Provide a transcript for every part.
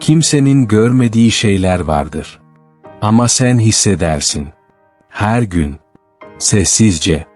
Kimsenin görmediği şeyler vardır. Ama sen hissedersin. Her gün. Sessizce.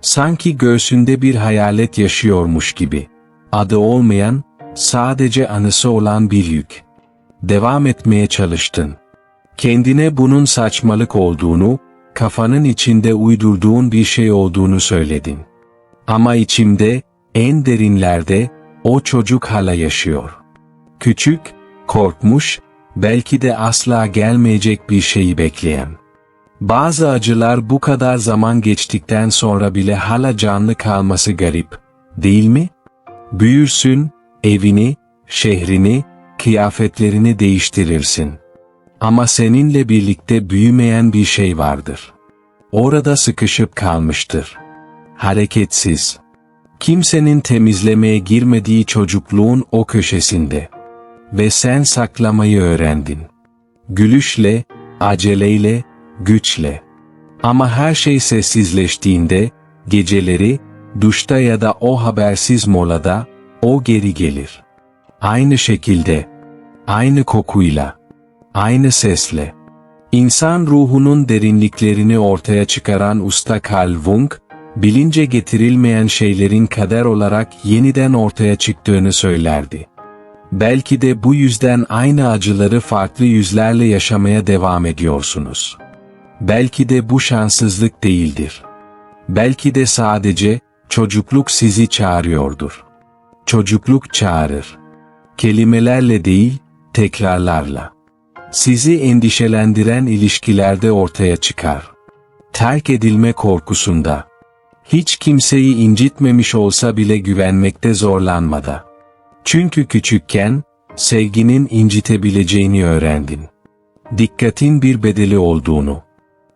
Sanki göğsünde bir hayalet yaşıyormuş gibi. Adı olmayan, sadece anısı olan bir yük. Devam etmeye çalıştın. Kendine bunun saçmalık olduğunu, kafanın içinde uydurduğun bir şey olduğunu söyledin. Ama içimde, en derinlerde, o çocuk hala yaşıyor. Küçük, korkmuş, belki de asla gelmeyecek bir şeyi bekleyen. Bazı acılar bu kadar zaman geçtikten sonra bile hala canlı kalması garip, değil mi? Büyürsün, evini, şehrini, kıyafetlerini değiştirirsin. Ama seninle birlikte büyümeyen bir şey vardır. Orada sıkışıp kalmıştır. Hareketsiz. Kimsenin temizlemeye girmediği çocukluğun o köşesinde. Ve sen saklamayı öğrendin. Gülüşle, aceleyle, güçle. Ama her şey sessizleştiğinde, geceleri, duşta ya da o habersiz molada, o geri gelir. Aynı şekilde, aynı kokuyla, aynı sesle. İnsan ruhunun derinliklerini ortaya çıkaran usta Carl Jung, bilince getirilmeyen şeylerin kader olarak yeniden ortaya çıktığını söylerdi. Belki de bu yüzden aynı acıları farklı yüzlerle yaşamaya devam ediyorsunuz. Belki de bu şanssızlık değildir. Belki de sadece çocukluk sizi çağırıyordur. Çocukluk çağırır. Kelimelerle değil, tekrarlarla. Sizi endişelendiren ilişkilerde ortaya çıkar. Terk edilme korkusunda. Hiç kimseyi incitmemiş olsa bile güvenmekte zorlanmada. Çünkü küçükken, sevginin incitebileceğini öğrendin. Dikkatin bir bedeli olduğunu,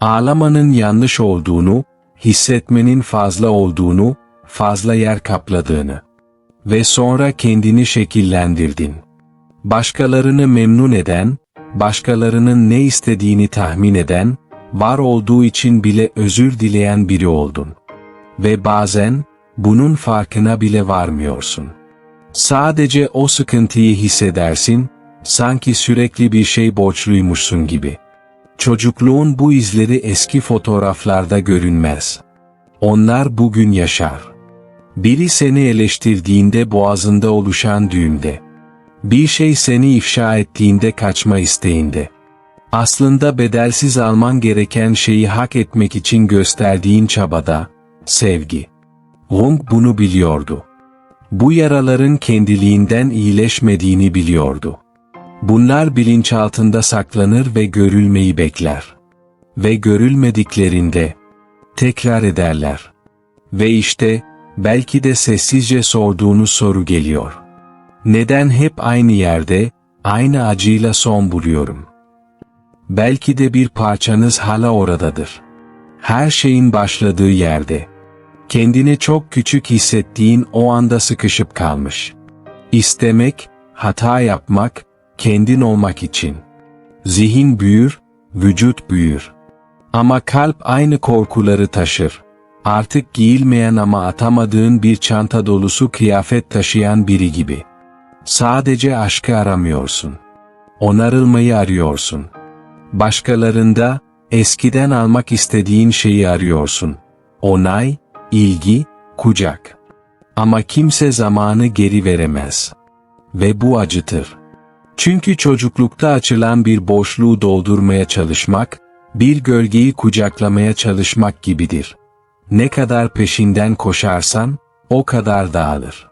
ağlamanın yanlış olduğunu, hissetmenin fazla olduğunu, fazla yer kapladığını ve sonra kendini şekillendirdin. Başkalarını memnun eden, başkalarının ne istediğini tahmin eden, var olduğu için bile özür dileyen biri oldun. Ve bazen, bunun farkına bile varmıyorsun. Sadece o sıkıntıyı hissedersin, sanki sürekli bir şey borçluymuşsun gibi. Çocukluğun bu izleri eski fotoğraflarda görünmez. Onlar bugün yaşar. Biri seni eleştirdiğinde boğazında oluşan düğümde. Bir şey seni ifşa ettiğinde kaçma isteğinde. Aslında bedelsiz alman gereken şeyi hak etmek için gösterdiğin çabada, sevgi. Jung bunu biliyordu. Bu yaraların kendiliğinden iyileşmediğini biliyordu. Bunlar bilinçaltında saklanır ve görülmeyi bekler. Ve görülmediklerinde, tekrar ederler. Ve işte, belki de sessizce sorduğunuz soru geliyor. Neden hep aynı yerde, aynı acıyla son buluyorum? Belki de bir parçanız hala oradadır. Her şeyin başladığı yerde. Kendini çok küçük hissettiğin o anda sıkışıp kalmış. İstemek, hata yapmak, kendin olmak için. Zihin büyür, vücut büyür. Ama kalp aynı korkuları taşır. Artık giyilmeyen ama atamadığın bir çanta dolusu kıyafet taşıyan biri gibi. Sadece aşkı aramıyorsun. Onarılmayı arıyorsun. Başkalarında, eskiden almak istediğin şeyi arıyorsun. Onay, ilgi, kucak. Ama kimse zamanı geri veremez. Ve bu acıtır. Çünkü çocuklukta açılan bir boşluğu doldurmaya çalışmak, bir gölgeyi kucaklamaya çalışmak gibidir. Ne kadar peşinden koşarsan, o kadar dağılır.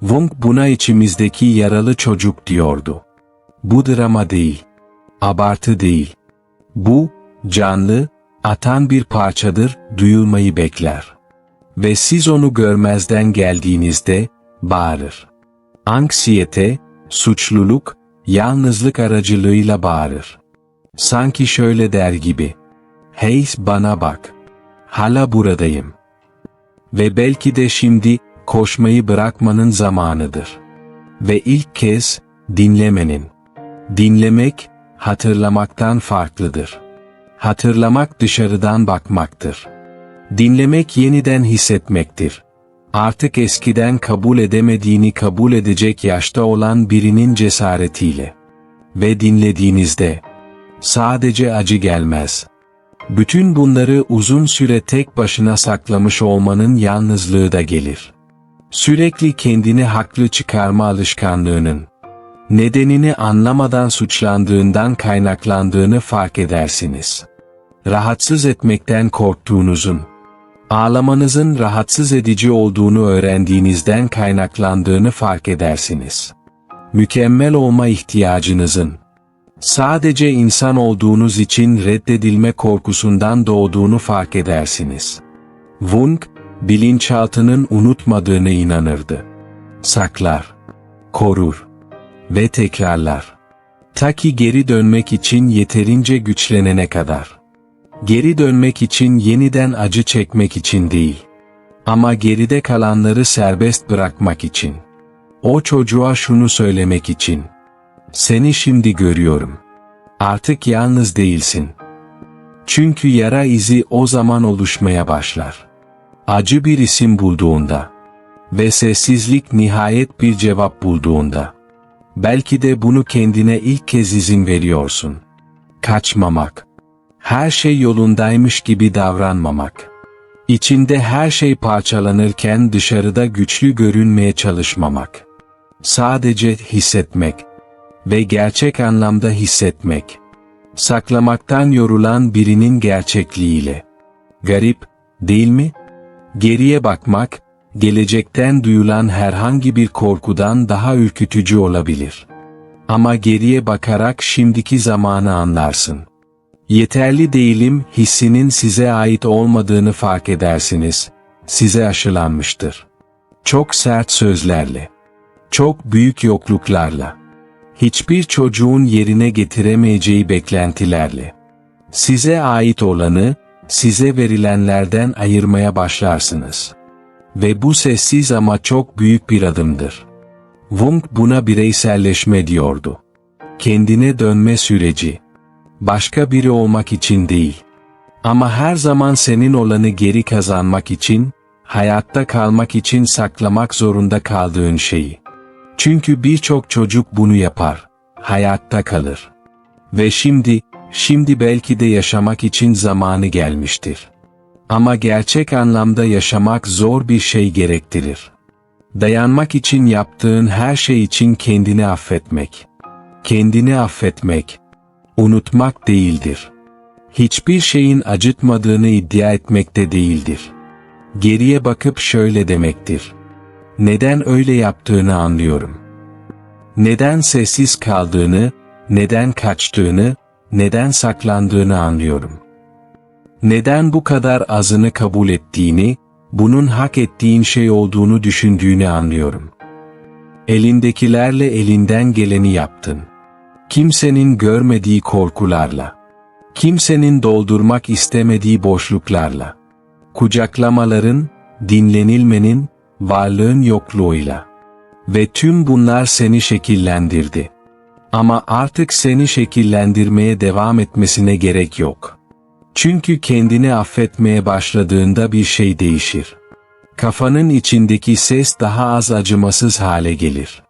Wong buna içimizdeki yaralı çocuk diyordu. Bu drama değil. Abartı değil. Bu, canlı, atan bir parçadır, duyulmayı bekler. Ve siz onu görmezden geldiğinizde, bağırır. Anksiyete, suçluluk, yalnızlık aracılığıyla bağırır. Sanki şöyle der gibi. Hey bana bak. Hala buradayım. Ve belki de şimdi, koşmayı bırakmanın zamanıdır. Ve ilk kez, dinlemenin. Dinlemek, hatırlamaktan farklıdır. Hatırlamak dışarıdan bakmaktır. Dinlemek yeniden hissetmektir. Artık eskiden kabul edemediğini kabul edecek yaşta olan birinin cesaretiyle. ve dinlediğinizde sadece acı gelmez. Bütün bunları uzun süre tek başına saklamış olmanın yalnızlığı da gelir. Sürekli kendini haklı çıkarma alışkanlığının nedenini anlamadan suçlandığından kaynaklandığını fark edersiniz. Rahatsız etmekten korktuğunuzun, ağlamanızın rahatsız edici olduğunu öğrendiğinizden kaynaklandığını fark edersiniz. Mükemmel olma ihtiyacınızın, sadece insan olduğunuz için reddedilme korkusundan doğduğunu fark edersiniz. Wung, bilinçaltının unutmadığını inanırdı. Saklar, korur ve tekrarlar. Ta ki geri dönmek için yeterince güçlenene kadar. Geri dönmek için yeniden acı çekmek için değil. Ama geride kalanları serbest bırakmak için. O çocuğa şunu söylemek için. Seni şimdi görüyorum. Artık yalnız değilsin. Çünkü yara izi o zaman oluşmaya başlar. Acı bir isim bulduğunda ve sessizlik nihayet bir cevap bulduğunda. Belki de bunu kendine ilk kez izin veriyorsun. Kaçmamak. Her şey yolundaymış gibi davranmamak. İçinde her şey parçalanırken dışarıda güçlü görünmeye çalışmamak. Sadece hissetmek ve gerçek anlamda hissetmek. Saklamaktan yorulan birinin gerçekliğiyle. Garip, değil mi? Geriye bakmak, gelecekten duyulan herhangi bir korkudan daha ürkütücü olabilir. Ama geriye bakarak şimdiki zamanı anlarsın. Yeterli değilim hissinin size ait olmadığını fark edersiniz. Size aşılanmıştır. Çok sert sözlerle. Çok büyük yokluklarla. Hiçbir çocuğun yerine getiremeyeceği beklentilerle. Size ait olanı, size verilenlerden ayırmaya başlarsınız.'' Ve bu sessiz ama çok büyük bir adımdır. Wung buna bireyselleşme diyordu. Kendine dönme süreci. Başka biri olmak için değil. Ama her zaman senin olanı geri kazanmak için, hayatta kalmak için saklamak zorunda kaldığın şeyi. Çünkü birçok çocuk bunu yapar. Hayatta kalır. Ve şimdi, şimdi belki de yaşamak için zamanı gelmiştir. Ama gerçek anlamda yaşamak zor bir şey gerektirir. Dayanmak için yaptığın her şey için kendini affetmek. Kendini affetmek, unutmak değildir. Hiçbir şeyin acıtmadığını iddia etmekte değildir. Geriye bakıp şöyle demektir. Neden öyle yaptığını anlıyorum. Neden sessiz kaldığını, neden kaçtığını, neden saklandığını anlıyorum neden bu kadar azını kabul ettiğini, bunun hak ettiğin şey olduğunu düşündüğünü anlıyorum. Elindekilerle elinden geleni yaptın. Kimsenin görmediği korkularla. Kimsenin doldurmak istemediği boşluklarla. Kucaklamaların, dinlenilmenin, varlığın yokluğuyla. Ve tüm bunlar seni şekillendirdi. Ama artık seni şekillendirmeye devam etmesine gerek yok.'' Çünkü kendini affetmeye başladığında bir şey değişir. Kafanın içindeki ses daha az acımasız hale gelir.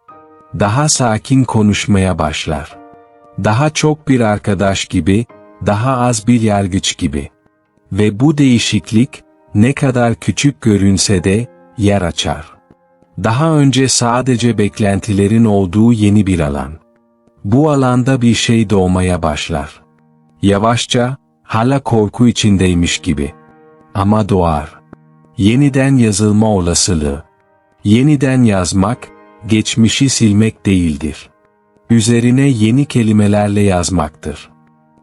Daha sakin konuşmaya başlar. Daha çok bir arkadaş gibi, daha az bir yargıç gibi. Ve bu değişiklik, ne kadar küçük görünse de, yer açar. Daha önce sadece beklentilerin olduğu yeni bir alan. Bu alanda bir şey doğmaya başlar. Yavaşça, hala korku içindeymiş gibi. Ama doğar. Yeniden yazılma olasılığı. Yeniden yazmak, geçmişi silmek değildir. Üzerine yeni kelimelerle yazmaktır.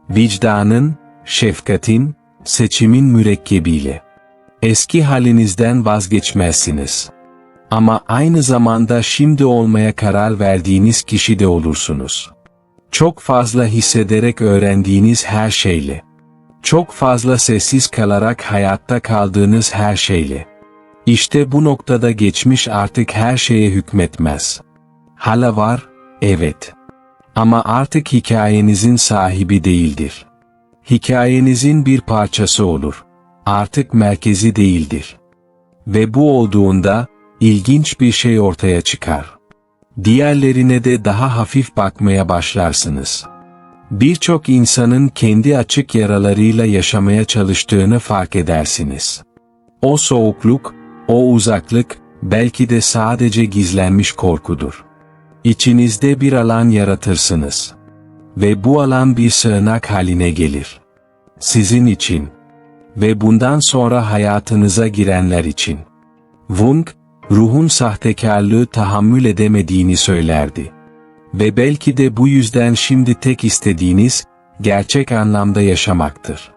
Vicdanın, şefkatin, seçimin mürekkebiyle. Eski halinizden vazgeçmezsiniz. Ama aynı zamanda şimdi olmaya karar verdiğiniz kişi de olursunuz. Çok fazla hissederek öğrendiğiniz her şeyle. Çok fazla sessiz kalarak hayatta kaldığınız her şeyle. İşte bu noktada geçmiş artık her şeye hükmetmez. Hala var, evet. Ama artık hikayenizin sahibi değildir. Hikayenizin bir parçası olur. Artık merkezi değildir. Ve bu olduğunda, ilginç bir şey ortaya çıkar. Diğerlerine de daha hafif bakmaya başlarsınız. Birçok insanın kendi açık yaralarıyla yaşamaya çalıştığını fark edersiniz. O soğukluk, o uzaklık, belki de sadece gizlenmiş korkudur. İçinizde bir alan yaratırsınız. Ve bu alan bir sığınak haline gelir. Sizin için. Ve bundan sonra hayatınıza girenler için. Wung, ruhun sahtekarlığı tahammül edemediğini söylerdi. Ve belki de bu yüzden şimdi tek istediğiniz, gerçek anlamda yaşamaktır.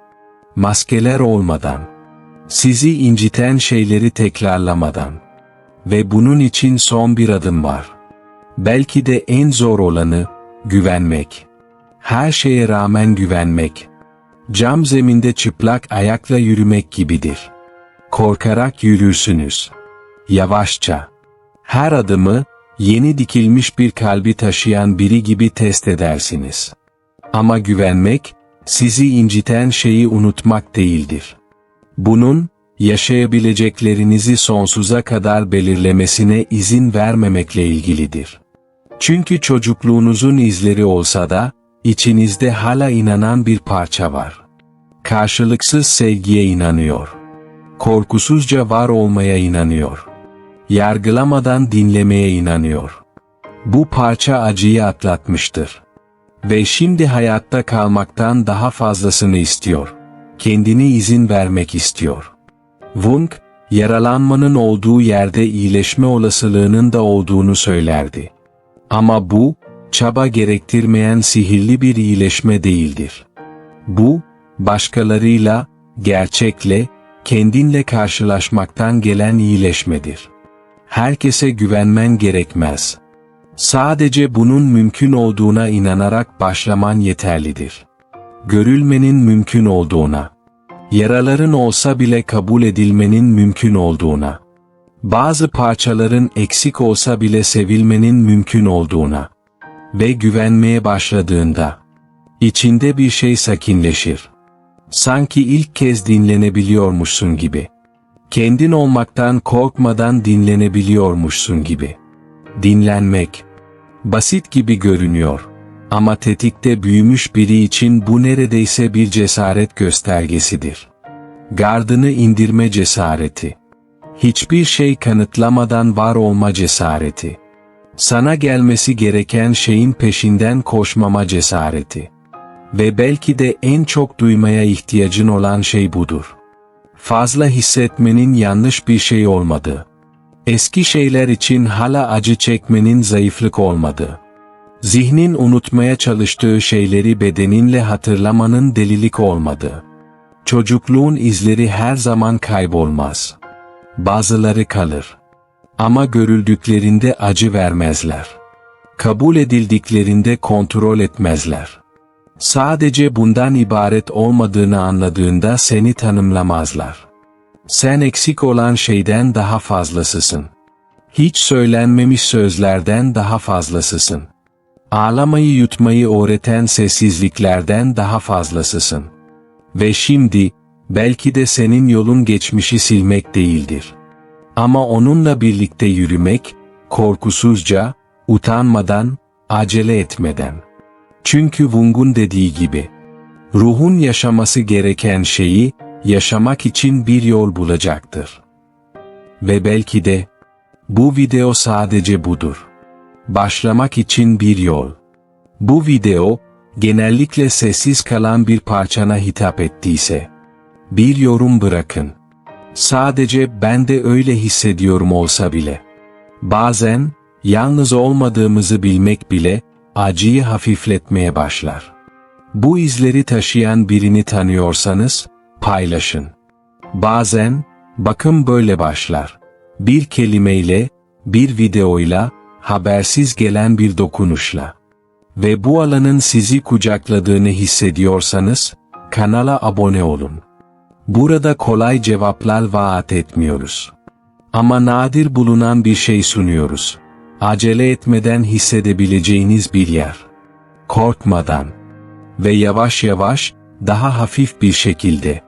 Maskeler olmadan. Sizi inciten şeyleri tekrarlamadan. Ve bunun için son bir adım var. Belki de en zor olanı, güvenmek. Her şeye rağmen güvenmek. Cam zeminde çıplak ayakla yürümek gibidir. Korkarak yürürsünüz. Yavaşça. Her adımı, yeni dikilmiş bir kalbi taşıyan biri gibi test edersiniz. Ama güvenmek, sizi inciten şeyi unutmak değildir. Bunun, yaşayabileceklerinizi sonsuza kadar belirlemesine izin vermemekle ilgilidir. Çünkü çocukluğunuzun izleri olsa da, içinizde hala inanan bir parça var. Karşılıksız sevgiye inanıyor. Korkusuzca var olmaya inanıyor. Yargılamadan dinlemeye inanıyor. Bu parça acıyı atlatmıştır. Ve şimdi hayatta kalmaktan daha fazlasını istiyor. Kendini izin vermek istiyor. Wung, yaralanmanın olduğu yerde iyileşme olasılığının da olduğunu söylerdi. Ama bu, çaba gerektirmeyen sihirli bir iyileşme değildir. Bu, başkalarıyla, gerçekle, kendinle karşılaşmaktan gelen iyileşmedir. Herkese güvenmen gerekmez. Sadece bunun mümkün olduğuna inanarak başlaman yeterlidir. Görülmenin mümkün olduğuna, yaraların olsa bile kabul edilmenin mümkün olduğuna, bazı parçaların eksik olsa bile sevilmenin mümkün olduğuna ve güvenmeye başladığında, içinde bir şey sakinleşir. Sanki ilk kez dinlenebiliyormuşsun gibi. Kendin olmaktan korkmadan dinlenebiliyormuşsun gibi. Dinlenmek. Basit gibi görünüyor. Ama tetikte büyümüş biri için bu neredeyse bir cesaret göstergesidir. Gardını indirme cesareti. Hiçbir şey kanıtlamadan var olma cesareti. Sana gelmesi gereken şeyin peşinden koşmama cesareti. Ve belki de en çok duymaya ihtiyacın olan şey budur. Fazla hissetmenin yanlış bir şey olmadı. Eski şeyler için hala acı çekmenin zayıflık olmadı. Zihnin unutmaya çalıştığı şeyleri bedeninle hatırlamanın delilik olmadı. Çocukluğun izleri her zaman kaybolmaz. Bazıları kalır. Ama görüldüklerinde acı vermezler. Kabul edildiklerinde kontrol etmezler. Sadece bundan ibaret olmadığını anladığında seni tanımlamazlar. Sen eksik olan şeyden daha fazlasısın. Hiç söylenmemiş sözlerden daha fazlasısın. Ağlamayı yutmayı öğreten sessizliklerden daha fazlasısın. Ve şimdi, belki de senin yolun geçmişi silmek değildir. Ama onunla birlikte yürümek, korkusuzca, utanmadan, acele etmeden. Çünkü Wung'un dediği gibi, ruhun yaşaması gereken şeyi, yaşamak için bir yol bulacaktır. Ve belki de, bu video sadece budur. Başlamak için bir yol. Bu video, genellikle sessiz kalan bir parçana hitap ettiyse, bir yorum bırakın. Sadece ben de öyle hissediyorum olsa bile. Bazen, yalnız olmadığımızı bilmek bile, acıyı hafifletmeye başlar. Bu izleri taşıyan birini tanıyorsanız, paylaşın. Bazen, bakın böyle başlar. Bir kelimeyle, bir videoyla, habersiz gelen bir dokunuşla. Ve bu alanın sizi kucakladığını hissediyorsanız, kanala abone olun. Burada kolay cevaplar vaat etmiyoruz. Ama nadir bulunan bir şey sunuyoruz. Acele etmeden hissedebileceğiniz bir yer. Korkmadan ve yavaş yavaş, daha hafif bir şekilde.